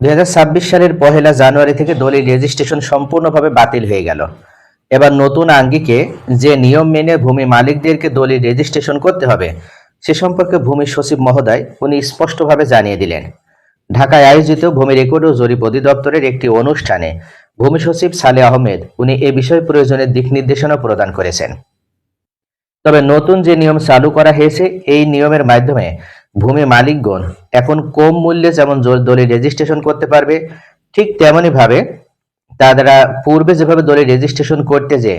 দুই সালের পহেলা জানুয়ারি থেকে দলিল রেজিস্ট্রেশন সম্পূর্ণভাবে বাতিল হয়ে গেল। এবার নতুন আঙ্গিকে যে নিয়ম মেনে ভূমি মালিকদেরকে দলিল রেজিস্ট্রেশন করতে হবে, সে সম্পর্কে ভূমি সচিব মহোদয় উনি স্পষ্টভাবে জানিয়ে দিলেন। ঢাকায় আয়োজিত ভূমি রেকর্ড ও জরিপ অধিদপ্তরের একটি অনুষ্ঠানে ভূমি সচিব সালে আহমেদ উনি এ বিষয়ে প্রয়োজনের দিক নির্দেশনা প্রদান করেছেন। তবে নতুন যে নিয়ম চালু করা হয়েছে, এই নিয়মের মাধ্যমে ভূমি মালিকগণ এখন কম মূল্যে যেমন দলিল রেজিস্ট্রেশন করতে পারবে, ঠিক তেমনি ভাবে তারা পূর্বে যেভাবে দলিল রেজিস্ট্রেশন করতে যে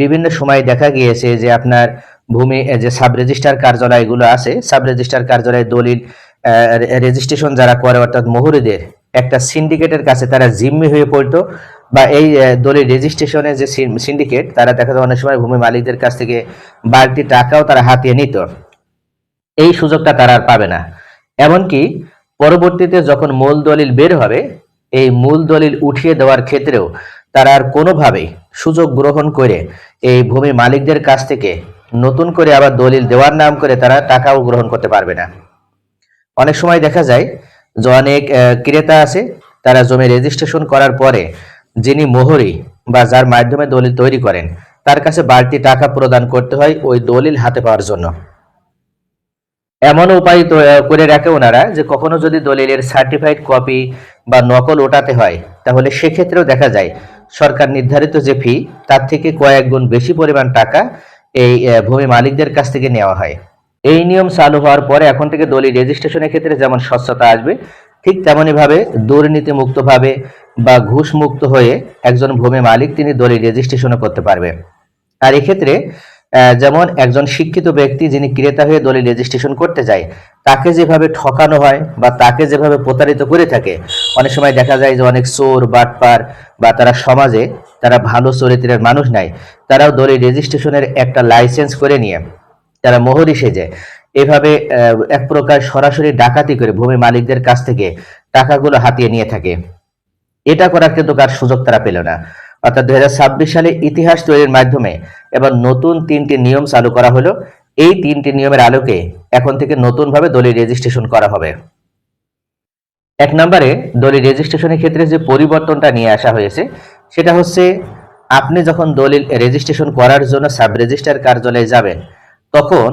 বিভিন্ন সময় দেখা গিয়েছে যে আপনার ভূমি যে সাব রেজিস্ট্রার কার্যালয়গুলো আছে সাব রেজিস্ট্রার কার্যালয়ে দলিল রেজিস্ট্রেশন যারা করে, অর্থাৎ মহুরিদের, একটা সিন্ডিকেটের কাছে তারা জিম্মি হয়ে পড়তো বা এই দলিল রেজিস্ট্রেশনের যে সিন্ডিকেট তারা দেখা যায় অনেক সময় ভূমি মালিকদের কাছ থেকে বাড়তি টাকাও তারা হাতিয়ে নিত। এই সুযোগটা তারা আর পাবে না। এমনকি পরবর্তীতে যখন মূল দলিল বের হবে, এই মূল দলিল উঠিয়ে দেওয়ার ক্ষেত্রেও তারা আর কোনোভাবেই সুযোগ গ্রহণ করে এই ভূমি মালিকদের কাছ থেকে নতুন করে আবার দলিল দেওয়ার নাম করে তারা টাকাও গ্রহণ করতে পারবে না। অনেক সময় দেখা যায় যে অনেক ক্রেতা আছে, তারা জমি রেজিস্ট্রেশন করার পরে যিনি মোহরি বা যার মাধ্যমে দলিল তৈরি করেন, তার কাছে বাড়তি টাকা প্রদান করতে হয় ওই দলিল হাতে পাওয়ার জন্য। এমন উপায় করে রাখে ওনারা যে কখনো যদি দলিলের সার্টিফাইড কপি বা নকল ওঠাতে হয়, তাহলে সেক্ষেত্রেও দেখা যায় সরকার নির্ধারিত যে ফি তার থেকে কয়েক গুণ বেশি পরিমাণ টাকা এই ভূমি মালিকদের কাছ থেকে নেওয়া হয়। এই নিয়ম চালু হওয়ার পরে এখন থেকে দলিল রেজিস্ট্রেশনের ক্ষেত্রে যেমন স্বচ্ছতা আসবে, ঠিক তেমনি ভাবে দুর্নীতি মুক্ত ভাবে বা ঘুষ মুক্ত হয়ে একজন ভূমি মালিক তিনি দলিল রেজিস্ট্রেশনও করতে পারবে। আর এক্ষেত্রে যেমন একজন শিক্ষিত ব্যক্তি যিনি ক্রেতা হয়ে দলিল রেজিস্ট্রেশন করতে যায়, তাকে যেভাবে ঠকানো হয় বা তাকে যেভাবে প্রতারিত করে থাকে, অনেক সময় দেখা যায় যে অনেক চোর, বাটপার বা তারা সমাজে তারা ভালো চরিত্রের মানুষ নাই, তারাও দলিল রেজিস্ট্রেশনের একটা লাইসেন্স করে নিয়ে তারা মোহরি সেজে। এভাবে এক প্রকার সরাসরি ডাকাতি করে ভূমি মালিকদের কাছ থেকে টাকাগুলো হাতিয়ে নিয়ে থাকে। এটা করার কিন্তু কার সুযোগ তারা পেল না। অর্থাৎ দু হাজার ছাব্বিশ সালে ইতিহাস তৈরির মাধ্যমে এবার নতুন তিনটি নিয়ম চালু করা হলো। এই তিনটি নিয়মের আলোকে এখন থেকে নতুনভাবে দলিল রেজিস্ট্রেশন করা হবে। এক নম্বরে দলিল রেজিস্ট্রেশনের ক্ষেত্রে যে পরিবর্তনটা নিয়ে আসা হয়েছে, সেটা হচ্ছে আপনি যখন দলিল রেজিস্ট্রেশন করার জন্য সাব রেজিস্ট্রার কার্যালয়ে যাবেন, তখন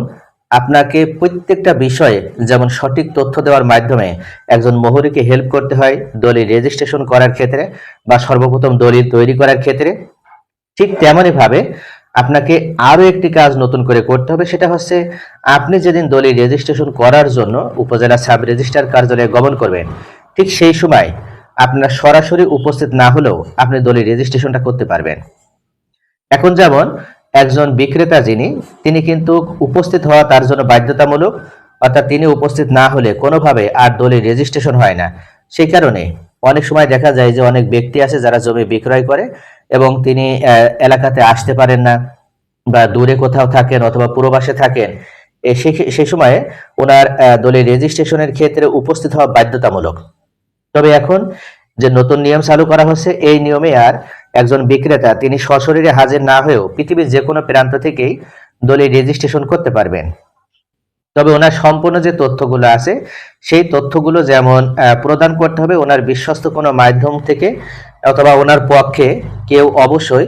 আপনাকে প্রত্যেকটা বিষয়ে যেমন সঠিক তথ্য দেওয়ার মাধ্যমে একজন মোহরিকে হেল্প করতে হয় দলিল রেজিস্ট্রেশন করার ক্ষেত্রে বা সর্বপ্রথম দলিল তৈরি করার ক্ষেত্রে, ঠিক তেমনই ভাবে আপনাকে আরও একটি কাজ নতুন করে করতে হবে, সেটা হচ্ছে আপনি যেদিন দলিল রেজিস্ট্রেশন করার জন্য উপজেলা সাব রেজিস্ট্রার কার্যালয়ে গমন করবেন, ঠিক সেই সময় আপনার সরাসরি উপস্থিত না হলেও আপনি দলিল রেজিস্ট্রেশনটা করতে পারবেন। এখন যেমন একজন বিক্রেতা যিনি, তিনি কিন্তু উপস্থিত হওয়া তার জন্য বাধ্যতামূলক, অর্থাৎ তিনি উপস্থিত না হলে কোনোভাবে আর দলিল রেজিস্ট্রেশন হয় না। সেই কারণে অনেক সময় দেখা যায় যে অনেক ব্যক্তি আছে যারা জমি বিক্রয় করে এবং তিনি এলাকাতে আসতে পারেন না বা দূরে কোথাও থাকেন অথবা পুরবাসে থাকেন। সেই সময়ে ওনার দলিল রেজিস্ট্রেশনের ক্ষেত্রে উপস্থিত হওয়া বাধ্যতামূলক। তবে এখন যে নতুন নিয়ম চালু করা হচ্ছে, এই নিয়মে আর একজন বিক্রেতা, তিনি সশরীরে হাজির না হয়েও পৃথিবীর যে কোনো প্রান্ত থেকেই দলিল রেজিস্ট্রেশন করতে পারবেন। তবে ওনার সম্পূর্ণ যে তথ্যগুলো আছে, সেই তথ্যগুলো যেমন প্রদান করতে হবে ওনার বিশ্বস্ত কোনো মাধ্যম থেকে, অথবা ওনার পক্ষে কেউ অবশ্যই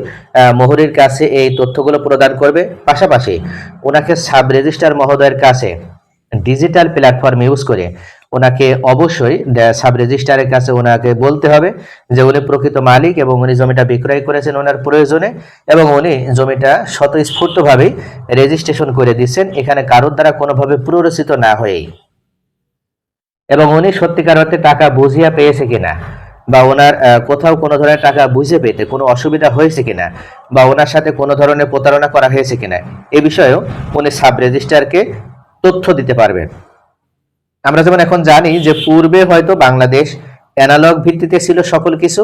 মোহরির কাছে এই তথ্যগুলো প্রদান করবে। পাশাপাশি ওনাকে সাব রেজিস্ট্রার মহোদয়ের কাছে ডিজিটাল প্ল্যাটফর্ম ইউজ করে ওনাকে অবশ্যই সাব রেজিস্ট্রারের কাছে ওনাকে বলতে হবে যে উনি প্রকৃত মালিক এবং উনি জমিটা বিক্রয় করেছেন ওনার প্রয়োজনে এবং উনি জমিটা স্বতঃস্ফূর্তভাবেই রেজিস্ট্রেশন করে দিচ্ছেন। এখানে কারোর দ্বারা কোনোভাবে প্ররোচিত না হয়েই। এবং উনি সত্যিকার অর্থে টাকা বুঝিয়া পেয়েছে কিনা বা ওনার কোথাও কোনো ধরনের টাকা বুঝে পেতে কোনো অসুবিধা হয়েছে কিনা বা ওনার সাথে কোনো ধরনের প্রতারণা করা হয়েছে কিনা, এ বিষয়েও উনি সাব রেজিস্ট্রারকে তথ্য দিতে পারবেন। আমরা যেমন এখন জানি যে পূর্বে হয়তো বাংলাদেশ অ্যানালগ ভিত্তিতে ছিল সকল কিছু,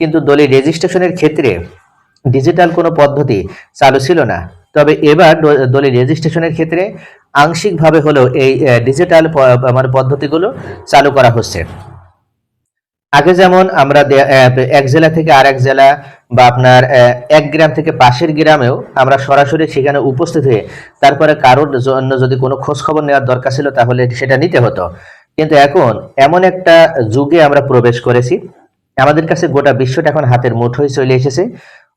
কিন্তু দলি রেজিস্ট্রেশনের ক্ষেত্রে ডিজিটাল কোনো পদ্ধতি চালু ছিল না। তবে এবার দলি রেজিস্ট্রেশনের ক্ষেত্রে আংশিকভাবে হলেও এই ডিজিটাল আমার পদ্ধতিগুলো চালু করা হচ্ছে। আগে যেমন আমরা এক জেলা থেকে আর এক জেলা বা আপনার এক গ্রাম থেকে পাশের গ্রামেও আমরা সরাসরি সেখানে উপস্থিত হয়ে তারপরে কারোর জন্য যদি কোনো খোঁজ খবর নেওয়ার দরকার ছিল তাহলে সেটা নিতে হতো। কিন্তু এখন এমন একটা যুগে আমরা প্রবেশ করেছি। আমাদের কাছে গোটা বিশ্বটা এখন হাতের মুঠোয় চলে এসেছে।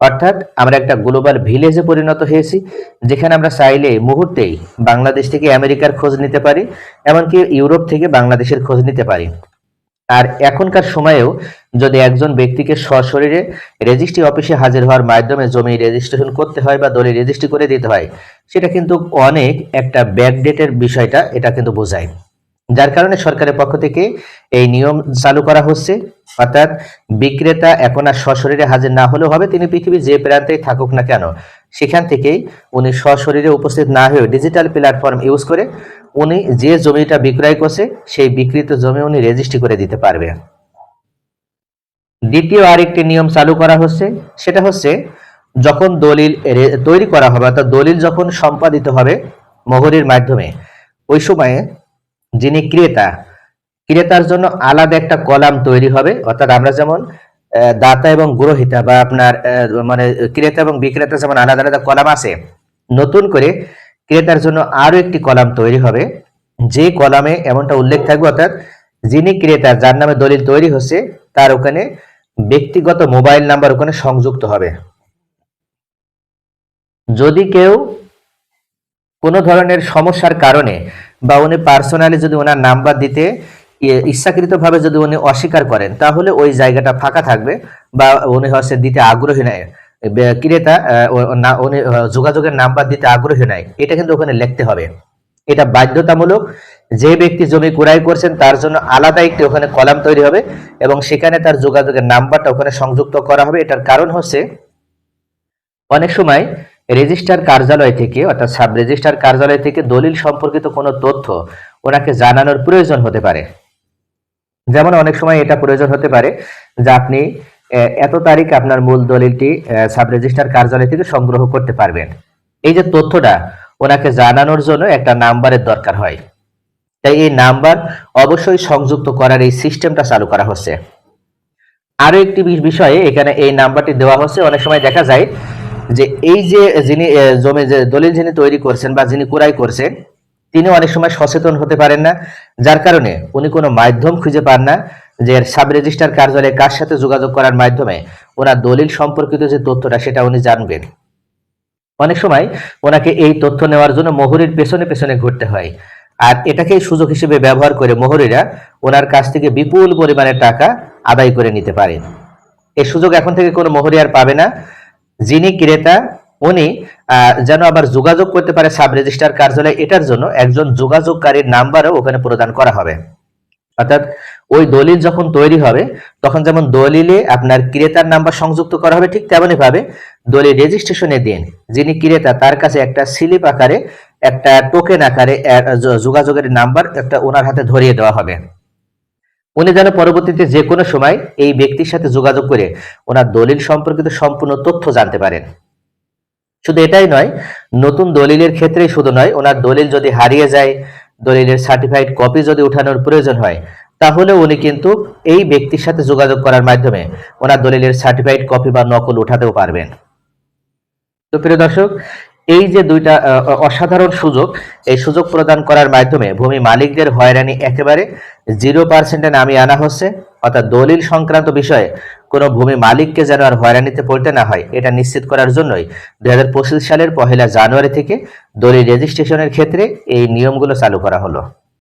অর্থাৎ আমরা একটা গ্লোবাল ভিলেজে পরিণত হয়েছি, যেখানে আমরা চাইলে মুহূর্তেই বাংলাদেশ থেকে আমেরিকার খোঁজ নিতে পারি, এমনকি ইউরোপ থেকে বাংলাদেশের খোঁজ নিতে পারি। আর এখনকার সময়েও যদি একজন ব্যক্তিকে সশরীরে রেজিস্ট্রি অফিসে হাজির হওয়ার মাধ্যমে জমি রেজিস্ট্রেশন করতে হয় বা দলে রেজিস্ট্রি করে দিতে হয়, সেটা কিন্তু অনেক একটা ব্যাকডেটের বিষয়টা, এটা কিন্তু বোঝায়। যার কারণে সরকারের পক্ষ থেকে এই নিয়ম চালু করা হচ্ছে। অর্থাৎ বিক্রেতা এখন আর সশরীরে হাজির না হলেও হবে, তিনি পৃথিবীর যে প্রান্তেই থাকুক না কেন, সেখান থেকেই উনি সশরীরে উপস্থিত না হয়েও ডিজিটাল প্ল্যাটফর্ম ইউজ করে উনি যে জমিটা বিক্রয় করছে, সেই বিক্রিত জমি উনি রেজিস্ট্রি করে দিতে পারবে। দ্বিতীয় আরেকটি নিয়ম চালু করা হচ্ছে, সেটা হচ্ছে যখন দলিল তৈরি করা হবে, অর্থাৎ দলিল যখন সম্পাদিত হবে মোহরের মাধ্যমে, ওই সময়ে যিনি ক্রেতা ক্রেতার জন্য আলাদা একটা কলাম তৈরি হবে। অর্থাৎ আমরা যেমন দাতা এবং গ্রহিতা বা আপনার মানে ক্রেতা এবং বিক্রেতা যেমন আলাদা আলাদা কলাম আছে, নতুন করে ক্রেতার জন্য আরও একটি কলাম তৈরি হবে। যে কলামে এমনটা উল্লেখ থাকবে, অর্থাৎ যিনি ক্রেতা, যার নামে দলিল তৈরি হচ্ছে, তার ওখানে ব্যক্তিগত মোবাইল নাম্বার ওখানে সংযুক্ত হবে। যদি কেউ কোনো ধরনের সমস্যার কারণে বা উনি পার্সোনালি যদি ওনার নাম্বার দিতে ইচ্ছাকৃতভাবে যদি উনি অস্বীকার করেন, তাহলে ওই জায়গাটা ফাঁকা থাকবে বা উনি হচ্ছে দিতে আগ্রহী নয় ক্রেতা উনি যোগাযোগের নাম্বার দিতে আগ্রহী নয় এটা কিন্তু ওখানে লিখতে হবে। এটা বাধ্যতামূলক। যে ব্যক্তি জমি ক্রয় করছেন, তার জন্য আলাদা একটি ওখানে কলাম তৈরি হবে এবং সেখানে তার যোগাযোগের নাম্বারটা ওখানে সংযুক্ত করা হবে। এটার কারণ হচ্ছে, অনেক সময় রেজিস্ট্রার কার্যালয় থেকে, অর্থাৎ সাব রেজিস্ট্রার কার্যালয় থেকে দলিল সম্পর্কিত কোনো তথ্য ওনাকে জানানোর প্রয়োজন হতে পারে। যেমন অনেক সময় এটা প্রয়োজন হতে পারে যে আপনি এত তারিখ আপনার মূল দলিলটি সাব রেজিস্ট্রার কার্যালয় থেকে সংগ্রহ করতে পারবেন। এই যে তথ্যটা, ওনাকে জানানোর জন্য একটা নাম্বারের দরকার হয়। তাই এই নাম্বার অবশ্যই সংযুক্ত করার এই সিস্টেমটা চালু করা হচ্ছে। আরও একটি বিষয়ে এখানে এই নাম্বারটি দেওয়া হচ্ছে, অনেক সময় দেখা যায় যে এই যে যিনি জমি, যে দলিল যিনি তৈরি করছেন বা যিনি ক্রয় করছেন তিনি অনেক সময় সচেতন হতে পারেন না, যার কারণে উনি কোনো মাধ্যম খুঁজে পান না যে সাব রেজিস্ট্রার কার্যালয়ে কার সাথে যোগাযোগ করার মাধ্যমে ওনার দলিল সম্পর্কিত যে তথ্যটা, সেটা উনি জানবেন। অনেক সময় ওনাকে এই তথ্য নেওয়ার জন্য মোহরের পেছনে পেছনে ঘুরতে হয়। আর এটাকেই সুযোগ হিসেবে ব্যবহার করে মোহরিরা ওনার কাছ থেকে বিপুল পরিমাণের টাকা আদায় করে নিতে পারে এই সুযোগ এখন থেকে কোনো মোহরি আর পাবে না। যিনি ক্রেতা উনি যেন আবার যোগাযোগ করতে পারে সাব রেজিস্ট্রার কার্যালয়, এটার জন্য একজন যোগাযোগকারীর নাম্বারও ওখানে প্রদান করা হবে। অর্থাৎ ওই দলিল যখন তৈরি হবে, তখন যেমন দলিলে আপনার ক্রেতার নাম্বার সংযুক্ত করা হবে, ঠিক তেমনই ভাবে দলিল রেজিস্ট্রেশনের দিন। যিনি ক্রেতা, তার কাছে একটা স্লিপ আকারে, একটা টোকেন আকারে যোগাযোগের নাম্বার একটা ওনার হাতে ধরিয়ে দেওয়া হবে। উনি যেন পরবর্তীতে যে কোনো সময় এই ব্যক্তির সাথে যোগাযোগ করে ওনার দলিল সম্পর্কিত সম্পূর্ণ তথ্য জানতে পারেন। শুধু এটাই নয়, নতুন দলিলের ক্ষেত্রে শুধু নয়, ওনার দলিল যদি হারিয়ে যায়, দলিলের সার্টিফাইড কপি যদি উঠানোর প্রয়োজন হয় তাহলে উনি কিন্তু এই ব্যক্তির সাথে যোগাযোগ করার মাধ্যমে ওনার দলিলের সার্টিফাইড কপি বা নকল উঠাতেও পারবেন। তো প্রিয় দর্শক, এই যে দুইটা অসাধারণ সুযোগ, এই সুযোগ প্রদান করার মাধ্যমে ভূমি মালিকদের হয়রানি একেবারে জিরো পার্সেন্টে নামিয়ে আনা হচ্ছে। অর্থাৎ দলিল সংক্রান্ত বিষয়ে কোনো ভূমি মালিককে যেন আর হয়রানিতে পড়তে না হয়, এটা নিশ্চিত করার জন্যই দুই হাজার পঁচিশ সালের পহেলা জানুয়ারি থেকে দলিল রেজিস্ট্রেশনের ক্ষেত্রে এই নিয়মগুলো চালু করা হলো।